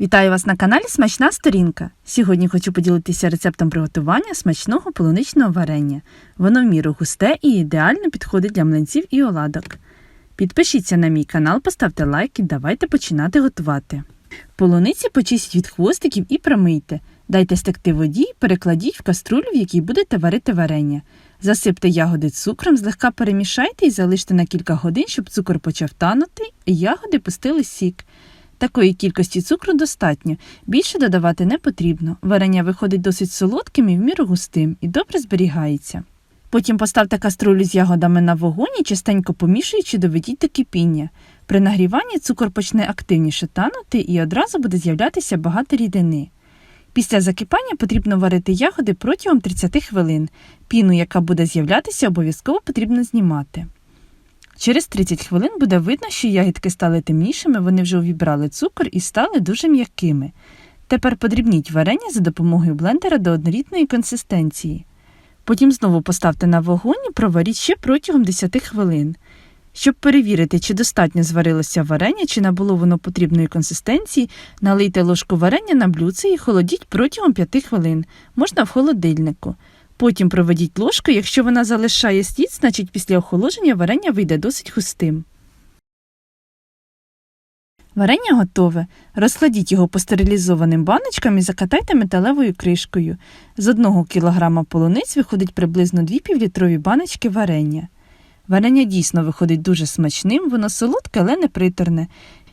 Вітаю вас на каналі Смачна сторінка. Сьогодні хочу поділитися рецептом приготування смачного полуничного варення. Воно в міру густе і ідеально підходить для млинців і оладок. Підпишіться на мій канал, поставте лайк і давайте починати готувати. Полуниці почистіть від хвостиків і промийте. Дайте стекти воді перекладіть в каструлю, в якій будете варити варення. Засипте ягоди цукром, злегка перемішайте і залиште на кілька годин, щоб цукор почав танути і ягоди пустили сік. Такої кількості цукру достатньо, більше додавати не потрібно. Варення виходить досить солодким і в міру густим і добре зберігається. Потім поставте каструлю з ягодами на вогонь і частенько помішуючи, доведіть до кипіння. При нагріванні цукор почне активніше танути і одразу буде з'являтися багато рідини. Після закипання потрібно варити ягоди протягом 30 хвилин. Піну, яка буде з'являтися, обов'язково потрібно знімати. Через 30 хвилин буде видно, що ягідки стали темнішими, вони вже увібрали цукор і стали дуже м'якими. Тепер подрібніть варення за допомогою блендера до однорідної консистенції. Потім знову поставте на вогонь і проваріть ще протягом 10 хвилин. Щоб перевірити, чи достатньо зварилося варення, чи набуло воно потрібної консистенції, налийте ложку варення на блюдце і холодіть протягом 5 хвилин, можна в холодильнику. Потім проведіть ложку, якщо вона залишає слід, значить після охолодження варення вийде досить густим. Варення готове. Розкладіть його по стерилізованим баночкам і закатайте металевою кришкою. З 1 кг полуниць виходить приблизно 2 півлітрові баночки варення. Варення дійсно виходить дуже смачним, воно солодке, але не приторне.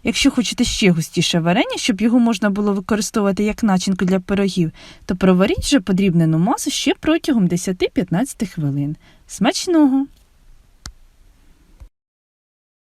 Якщо хочете ще густіше варення, щоб його можна було використовувати як начинку для пирогів, то проваріть вже подрібнену масу ще протягом 10-15 хвилин. Смачного!